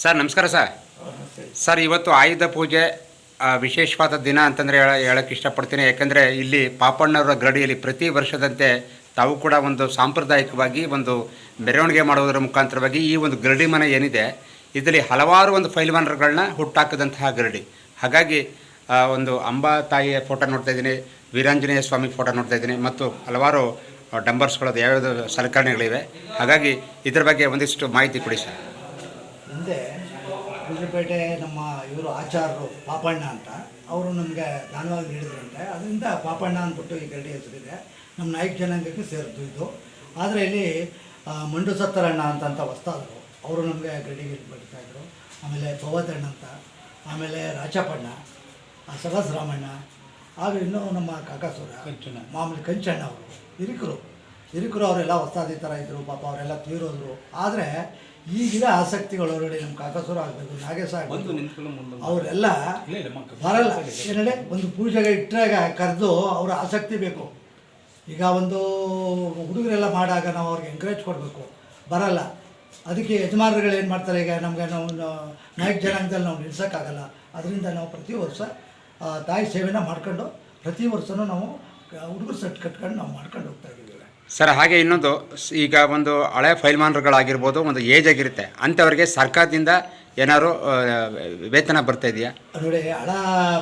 Sir, ನಮಸ್ಕಾರ sir. Sir, ಇವತ್ತು ಆಯುಧ ಪೂಜೆ ವಿಶೇಷವಾದ ದಿನ ಅಂತಂದರೆ ಹೇಳ ಹೇಳಕ್ಕೆ ಇಷ್ಟಪಡ್ತೀನಿ. ಯಾಕಂದರೆ ಇಲ್ಲಿ ಪಾಪಣ್ಣವರ ಗರಡಿಯಲ್ಲಿ ಪ್ರತಿ ವರ್ಷದಂತೆ ತಾವು ಕೂಡ ಒಂದು ಸಾಂಪ್ರದಾಯಿಕವಾಗಿ ಒಂದು ಮೆರವಣಿಗೆ ಮಾಡುವುದರ ಮುಖಾಂತರವಾಗಿ ಈ ಒಂದು ಗರಡಿ ಮನೆ ಏನಿದೆ, ಇದರಲ್ಲಿ ಹಲವಾರು ಒಂದು ಫೈಲ್ವಾನರ್ಗಳನ್ನ ಹುಟ್ಟಾಕಿದಂತಹ ಗರಡಿ. ಹಾಗಾಗಿ ಒಂದು ಅಂಬಾ ತಾಯಿಯ ಫೋಟೋ ನೋಡ್ತಾ ಇದ್ದೀನಿ, ವೀರಾಂಜನೇಯ ಸ್ವಾಮಿ ಫೋಟೋ ನೋಡ್ತಾ ಇದ್ದೀನಿ, ಮತ್ತು ಹಲವಾರು ಡಂಬರ್ಸ್ಗಳದ್ದು ಯಾವ್ಯಾವ ಸಲಕರಣೆಗಳಿವೆ. ಹಾಗಾಗಿ ಇದರ ಬಗ್ಗೆ ಒಂದಿಷ್ಟು ಮಾಹಿತಿ ಕೊಡಿ ಸರ್. ಹಿಂದೆ ಗುಜರಪೇಟೆ ನಮ್ಮ ಇವರು ಆಚಾರ್ಯರು ಪಾಪಣ್ಣ ಅಂತ. ಅವರು ನಮಗೆ ದಾನವಾಗಿ ನೀಡಿದ್ರಂತೆ ಅದರಿಂದ ಪಾಪಣ್ಣ ಅಂದ್ಬಿಟ್ಟು ಈ ಗರಡಿ ಹೆಸರಿದೆ. ನಮ್ಮ ನಾಯಕ ಜನಾಂಗಕ್ಕೆ ಸೇರಿದ್ದು ಇದು. ಆದರೆ ಇಲ್ಲಿ ಮಂಡು ಸತ್ತರಣ್ಣ ಅಂತಂತ ವಸ್ತಾದರು ಅವರು ನಮಗೆ ಗರಡಿಗೆ ಬರ್ತಾಯಿದ್ರು ಆಮೇಲೆ ಪವತಣ್ಣ ಅಂತ. ಆಮೇಲೆ ರಾಚಪ್ಪಣ್ಣ ಆ ಸಹಸ್ರಾಮಣ್ಣ ಹಾಗೂ ಇನ್ನೂ ನಮ್ಮ ಕಾಕಾಸುರ ಮಾಮೂಲಿ ಕಂಚಣ್ಣ ಅವರು ಹಿರಿಕರು. ಹಿರಿಕರು ಅವರೆಲ್ಲ ಹೊಸ್ತಾದಿ ಥರ ಇದ್ದರು ಪಾಪ ಅವರೆಲ್ಲ ತೀರೋದ್ರು. ಆದರೆ ಈಗಿನ ಆಸಕ್ತಿಗಳು ನೋಡಿ ನಮ್ಮ ಕಾಕಸೂರು ಆಗಬೇಕು ನಾಗೇಶ ಆಗಬೇಕು. ಅವರೆಲ್ಲ ಬರಲ್ಲ. ಏನೇ ಒಂದು ಪೂಜೆಗೆ ಇಟ್ಟಾಗ ಕರೆದು ಅವರ ಆಸಕ್ತಿ ಬೇಕು. ಈಗ ಒಂದು ಹುಡುಗರೆಲ್ಲ ಮಾಡಾಗ ನಾವು ಅವ್ರಿಗೆ ಎಂಕರೇಜ್ ಕೊಡಬೇಕು. ಬರಲ್ಲ. ಅದಕ್ಕೆ ಯಜಮಾನರುಗಳು ಏನು ಮಾಡ್ತಾರೆ ಈಗ ನಮಗೆ ನಾವು ನಾಯಕ ಜನಾಂಗದಲ್ಲಿ ನಾವು ನಿಲ್ಸೋಕ್ಕಾಗಲ್ಲ. ಅದರಿಂದ ನಾವು ಪ್ರತಿ ವರ್ಷ ತಾಯಿ ಸೇವೆನ ಮಾಡ್ಕೊಂಡು ಪ್ರತಿ ವರ್ಷವೂ ನಾವು ಹುಡುಗರು ಸೆಟ್ ಕಟ್ಕೊಂಡು ನಾವು ಮಾಡ್ಕೊಂಡು ಸರ್ ಹಾಗೆ ಇನ್ನೊಂದು ಈಗ ಒಂದು ಹಳೆ ಫೈಲ್ಮಾನ್ರುಗಳಾಗಿರ್ಬೋದು ಒಂದು ಏಜ್ ಆಗಿರುತ್ತೆ ಅಂಥವ್ರಿಗೆ ಸರ್ಕಾರದಿಂದ ಏನಾದ್ರು ವೇತನ ಬರ್ತಾ ಇದೆಯಾ? ನೋಡಿ ಹಳ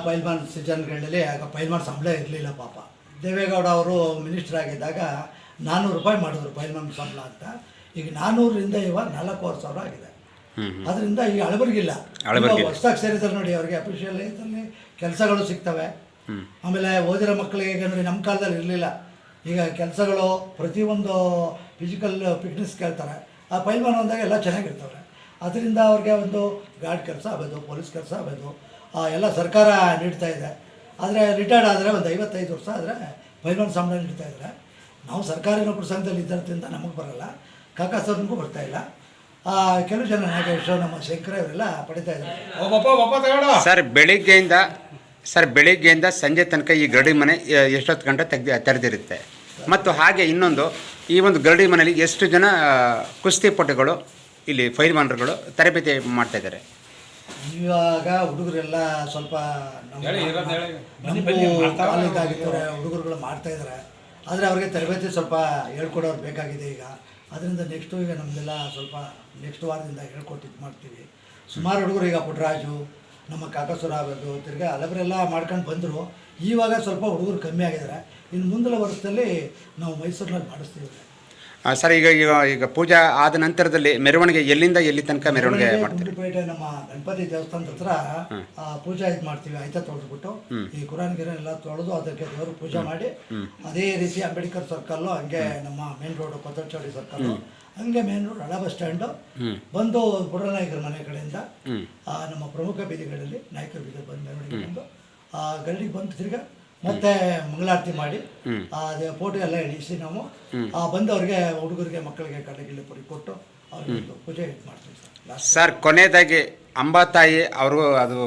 ಫೈಲ್ಮಾನ್ ಜನಗಳಲ್ಲಿ ಆಗ ಪೈಲ್ವಾನ್ ಸಂಬಳ ಇರಲಿಲ್ಲ ಪಾಪ. ದೇವೇಗೌಡ ಅವರು ಮಿನಿಸ್ಟರ್ ಆಗಿದ್ದಾಗ ನಾನ್ನೂರು ರೂಪಾಯಿ ಮಾಡಿದ್ರು ಪೈಲ್ವಾನ್ ಸಂಬಳ ಅಂತ. ಈಗ ನಾನ್ನೂರರಿಂದ ಇವಾಗ ನಾಲ್ಕೂವರೆ ಸಾವಿರ ಆಗಿದೆ. ಅದರಿಂದ ಈಗ ಅಳಬರ್ಗಿಲ್ಲ. ಹೊಸದಾಗ ಹೊಸ್ದಾಗಿ ಸೇರಿದ್ದಾರೆ ನೋಡಿ ಅವ್ರಿಗೆ ಅಫಿಷಿಯಲ್ ಇದರಲ್ಲಿ ಕೆಲಸಗಳು ಸಿಗ್ತವೆ. ಆಮೇಲೆ ಓದಿರೋ ಮಕ್ಕಳಿಗೆ ಈಗ ನೋಡಿ ನಮ್ಮ ಕಾಲದಲ್ಲಿ ಇರಲಿಲ್ಲ. ಈಗ ಕೆಲಸಗಳು ಪ್ರತಿಯೊಂದು ಫಿಸಿಕಲ್ ಫಿಟ್ನೆಸ್ ಕೇಳ್ತಾರೆ. ಆ ಪೈಲ್ವಾನ್ ಅಂದಾಗ ಎಲ್ಲ ಚೆನ್ನಾಗಿರ್ತವೆ ಅದರಿಂದ ಅವ್ರಿಗೆ ಒಂದು ಗಾರ್ಡ್ ಕೆಲಸ ಆಗ್ಬೋದು ಪೊಲೀಸ್ ಕೆಲಸ ಆಗ್ಬೋದು ಆ, ಎಲ್ಲ ಸರ್ಕಾರ ನೀಡ್ತಾ ಇದೆ. ಆದರೆ ರಿಟೈರ್ಡ್ ಆದರೆ ಒಂದು ಐವತ್ತೈದು ವರ್ಷ ಆದರೆ ಪೈಲ್ವಾನ್ ಸಂಬಳ ನೀಡ್ತಾ ಇದ್ದಾರೆ ನಾವು ಸರ್ಕಾರಿ ನೌಕರ ಸಂಘದಲ್ಲಿ ಇದ್ದದ್ರಿಂದ ನಮಗೆ ಬರಲ್ಲ. ಕಾಕಾಸವ್ರಿಗೂ ಬರ್ತಾ ಇಲ್ಲ. ಆ, ಕೆಲವು ಜನ ನಾಗೇಶ್ ನಮ್ಮ ಶಂಕರ ಇವರೆಲ್ಲ ಪಡಿತಾ ಇದ್ದಾರೆ. ಸರ್ ಬೆಳಿಗ್ಗೆಯಿಂದ ಸರ್ ಬೆಳಿಗ್ಗೆಯಿಂದ ಸಂಜೆ ತನಕ ಈ ಗರಡಿ ಮನೆ ಎಷ್ಟೊತ್ತು ಗಂಟೆ ತೆಗ್ದು ತೆರೆದಿರುತ್ತೆ. ಮತ್ತು ಹಾಗೆ ಇನ್ನೊಂದು ಈ ಒಂದು ಗರಡಿ ಮನೆಯಲ್ಲಿ ಎಷ್ಟು ಜನ ಕುಸ್ತಿ ಕುಸ್ತಿಪಟುಗಳು ಇಲ್ಲಿ ಫೈಲ್ಮಾನರುಗಳು ತರಬೇತಿ ಮಾಡ್ತಾ ಇದ್ದಾರೆ? ಇವಾಗ ಹುಡುಗರೆಲ್ಲ ಸ್ವಲ್ಪ ಹುಡುಗರುಗಳು ಮಾಡ್ತಾ ಇದ್ದಾರೆ. ಆದರೆ ಅವ್ರಿಗೆ ತರಬೇತಿ ಸ್ವಲ್ಪ ಹೇಳ್ಕೊಡೋರು ಬೇಕಾಗಿದೆ ಈಗ. ಅದರಿಂದ ನೆಕ್ಸ್ಟು ಈಗ ನಮ್ಮದೆಲ್ಲ ಸ್ವಲ್ಪ ನೆಕ್ಸ್ಟ್ ವಾರದಿಂದ ಹೇಳ್ಕೊಟ್ಟು ಇದು ಮಾಡ್ತೀವಿ. ಸುಮಾರು ಹುಡುಗರು ಈಗ ಪುಟ್ಟರಾಜು ನಮ್ಮ ಕಾಕಸುರ ಆಗಬೇಕು ತಿರ್ಗಿ ಹಲವರೆಲ್ಲ ಮಾಡ್ಕೊಂಡು ಬಂದರು. ಇವಾಗ ಸ್ವಲ್ಪ ಹುಡುಗರು ಕಮ್ಮಿ ಆಗಿದ್ದಾರೆ. ಇನ್ನು ಮುಂದಿನ ವರ್ಷದಲ್ಲಿ ನಾವು ಮೈಸೂರಿನಲ್ಲಿ ಮಾಡಿಸ್ತೀವಿ. ಸರ್ ಈಗ ಈಗ ಈಗ ಪೂಜಾ ಆದ ನಂತರದಲ್ಲಿ ಮೆರವಣಿಗೆ ಎಲ್ಲಿಂದ ಎಲ್ಲಿ ತನಕ ಮೆರವಣಿಗೆ ಮಾಡ್ತೀವಿ ನಮ್ಮ ಗಣಪತಿ ದೇವಸ್ಥಾನದ ಹತ್ರ ಆ, ಪೂಜಾ ಇದು ಮಾಡ್ತೀವಿ ಆಯ್ತಾ ತೊಳೆದ್ಬಿಟ್ಟು. ಈ ಕುರಾನ್ ಗಿರ ಎಲ್ಲ ತೊಳೆದು ಅದಕ್ಕೆ ದೇವರು ಪೂಜೆ ಮಾಡಿ ಅದೇ ರೀತಿ ಅಂಬೇಡ್ಕರ್ ಸರ್ಕಲ್ ಹಂಗೆ ನಮ್ಮ ಮೇನ್ ರೋಡ್ ಕೊತ್ತಚೌಡಿ ಸರ್ಕಲ್ ಹಂಗೆ ಮೇನ್ ರೋಡ್ ಹಳ ಬಸ್ ಸ್ಟ್ಯಾಂಡು. ಬಂದು ಬುಡನಾಯಕರ ಮನೆ ಕಡೆಯಿಂದ ಆ, ನಮ್ಮ ಪ್ರಮುಖ ಬೀದಿಗಳಲ್ಲಿ ನಾಯಕರ ಬೀದಿ ಬಂದು ಮೆರವಣಿಗೆ ಬಂದು ಆ ಗರಡಿಗೆ ಬಂದು ತಿರ್ಗಾ ಮತ್ತೆ ಮಂಗಳಾರತಿ ಮಾಡಿ ಅದೇ ಫೋಟೋ ಎಲ್ಲ ಇಳಿಸಿ ನಾವು. ಆ, ಬಂದವ್ರಿಗೆ ಹುಡುಗರಿಗೆ ಮಕ್ಕಳಿಗೆ ಕಡೆಗಿಲ್ಲಿ ಪುಡಿ ಕೊಟ್ಟು ಅವ್ರಿಗೆ ಪೂಜೆ ಇದು ಮಾಡ್ತೀವಿ ಸರ್. ಕೊನೆಯದಾಗಿ ಸರ್ ಕೊನೆಯದಾಗಿ ಅಂಬಾತಾಯಿ ಅವರು ಅದು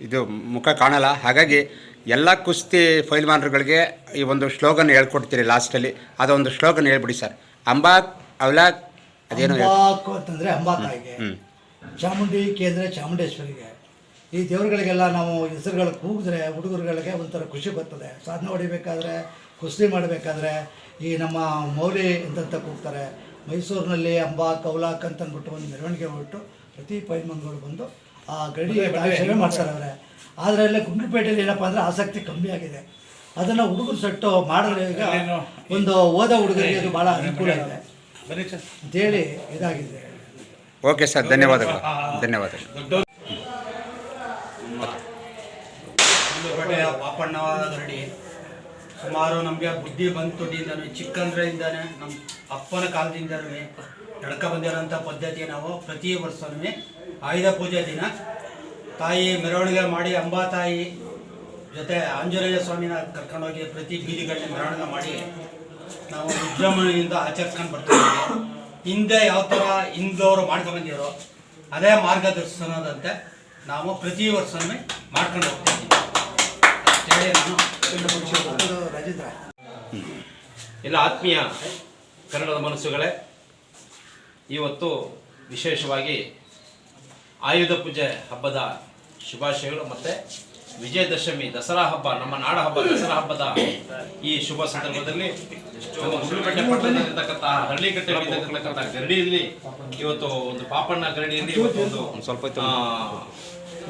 ಇದು ಮುಖ ಕಾಣಲ್ಲ. ಹಾಗಾಗಿ ಎಲ್ಲ ಕುಸ್ತಿ ಫೈಲ್ಮಾನರುಗಳಿಗೆ ಈ ಒಂದು ಸ್ಲೋಗನ್ ಹೇಳ್ಕೊಡ್ತೀರಿ ಲಾಸ್ಟಲ್ಲಿ ಅದೊಂದು ಸ್ಲೋಗನ್ ಹೇಳ್ಬಿಡಿ ಸರ್ ಅಂಬಾ ಅವ್ಲಾ ಅದೇನು ಅಂಬಾಕು ಅಂತಂದ್ರೆ ಅಂಬಾತಾಯಿಗೆ. ಚಾಮುಂಡಿ ಕೇಂದ್ರ ಚಾಮುಂಡೇಶ್ವರಿಗೆ. ಈ ದೇವರುಗಳಿಗೆಲ್ಲ ನಾವು ಹೆಸರುಗಳು ಕೂಗಿದ್ರೆ ಹುಡುಗರುಗಳಿಗೆ ಒಂಥರ ಖುಷಿ ಬರ್ತದೆ. ಸಾಧನೆ ಹೊಡಿಬೇಕಾದ್ರೆ ಕುಸ್ತಿ ಮಾಡಬೇಕಾದ್ರೆ ಈ ನಮ್ಮ ಮೌಲಿ ಅಂತಂತ ಕೂಗ್ತಾರೆ. ಮೈಸೂರಿನಲ್ಲಿ ಅಂಬಾ ಕೌಲಾಕ್ ಅಂತ ಅಂದ್ಬಿಟ್ಟು ಒಂದು ಮೆರವಣಿಗೆ ಹೋಗ್ಬಿಟ್ಟು ಪ್ರತಿ ಪೈಲ್ಮನ್ಗಳು ಬಂದು ಆ ಗಡಿ ಸೇವೆ ಮಾಡ್ತಾರೆ? ಅವರೇ ಆದರೆ ಎಲ್ಲ ಗುಂಡ್ಲುಪೇಟೆಯಲ್ಲಿ ಏನಪ್ಪ ಅಂದರೆ ಆಸಕ್ತಿ ಕಮ್ಮಿ ಆಗಿದೆ. ಅದನ್ನು ಹುಡುಗರು ಸೆಟ್ಟು ಮಾಡಿದ್ರೆ ಈಗ ಒಂದು ಓದೋ ಹುಡುಗರಿಗೆ ಅದು ಭಾಳ ಅನುಕೂಲ ಇದೆ ಅಂತೇಳಿ ಇದಾಗಿದೆ. ಓಕೆ ಸರ್ ಧನ್ಯವಾದಗಳು. ಧನ್ಯವಾದಗಳು. ಹೊಟ್ಟೆಯ ಪಾಪಣ್ಣ ಸುಮಾರು ನಮಗೆ ಬುದ್ಧಿ ಬಂತುಡಿಯಿಂದನೂ ಚಿಕ್ಕಂದ್ರಿಂದಾನೆ ನಮ್ಮ ಅಪ್ಪನ ಕಾಲದಿಂದನೂ ನಡ್ಕ ಬಂದಿರೋಂಥ ಪದ್ಧತಿ ನಾವು ಪ್ರತಿ ವರ್ಷನೂ ಆಯುಧ ಪೂಜೆ ದಿನ. ತಾಯಿ ಮೆರವಣಿಗೆ ಮಾಡಿ ಅಂಬಾ ತಾಯಿ ಜೊತೆ ಆಂಜನೇಯ ಸ್ವಾಮಿನ ಕರ್ಕೊಂಡೋಗಿ ಪ್ರತಿ ಬೀದಿಗಳಲ್ಲಿ ಮೆರವಣಿಗೆ ಮಾಡಿ ನಾವು ವಿಜೃಂಭಣೆಯಿಂದ ಆಚರಿಸ್ಕೊಂಡು ಬರ್ತೀವಿ ಹಿಂದೆ ಯಾವ ಥರ ಹಿಂದವರು ಮಾಡ್ಕೊಂಡ್ಬಂದಿರೋ ಅದೇ ಮಾರ್ಗದರ್ಶನದಂತೆ ನಾವು ಪ್ರತಿ ವರ್ಷನೂ ಮಾಡ್ಕೊಂಡು ಹೋಗ್ತೀವಿ ನಾನು ರಾಜೇಂದ್ರ ಎಲ್ಲ ಆತ್ಮೀಯ ಕನ್ನಡದ ಮನಸ್ಸುಗಳೇ ಇವತ್ತು ವಿಶೇಷವಾಗಿ ಆಯುಧ ಪೂಜೆ ಹಬ್ಬದ ಶುಭಾಶಯಗಳು ಮತ್ತೆ ವಿಜಯದಶಮಿ ದಸರಾ ಹಬ್ಬ ನಮ್ಮ ನಾಡ ಹಬ್ಬ ದಸರಾ ಹಬ್ಬದ ಈ ಶುಭ ಸಂದರ್ಭದಲ್ಲಿ ಪಟ್ಟಣದಲ್ಲಿರ್ತಕ್ಕಂಥ ಬೀದಿಯಲ್ಲಿರ್ತಕ್ಕಂಥ ಗರಡಿಯಲ್ಲಿ ಇವತ್ತು ಒಂದು ಪಾಪಣ್ಣ ಗರಡಿಯಲ್ಲಿ ಇವತ್ತು ಒಂದು ಸ್ವಲ್ಪ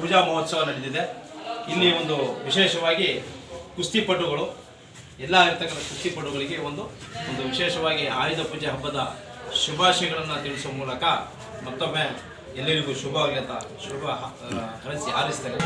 ಪೂಜಾ ಮಹೋತ್ಸವ ನಡೆದಿದೆ. ಇಲ್ಲಿ ಒಂದು ವಿಶೇಷವಾಗಿ ಕುಸ್ತಿಪಟುಗಳು ಎಲ್ಲ ಇರ್ತಕ್ಕಂಥ ಕುಸ್ತಿಪಟುಗಳಿಗೆ ಒಂದು ಒಂದು ವಿಶೇಷವಾಗಿ ಆಯುಧ ಪೂಜೆ ಹಬ್ಬದ ಶುಭಾಶಯಗಳನ್ನು ತಿಳಿಸುವ ಮೂಲಕ ಮತ್ತೊಮ್ಮೆ ಎಲ್ಲರಿಗೂ ಶುಭವಾಗಲಿ ಅಂತ ಶುಭ ಹರಸಿ ಹಾರೈಸ್ತೇನೆ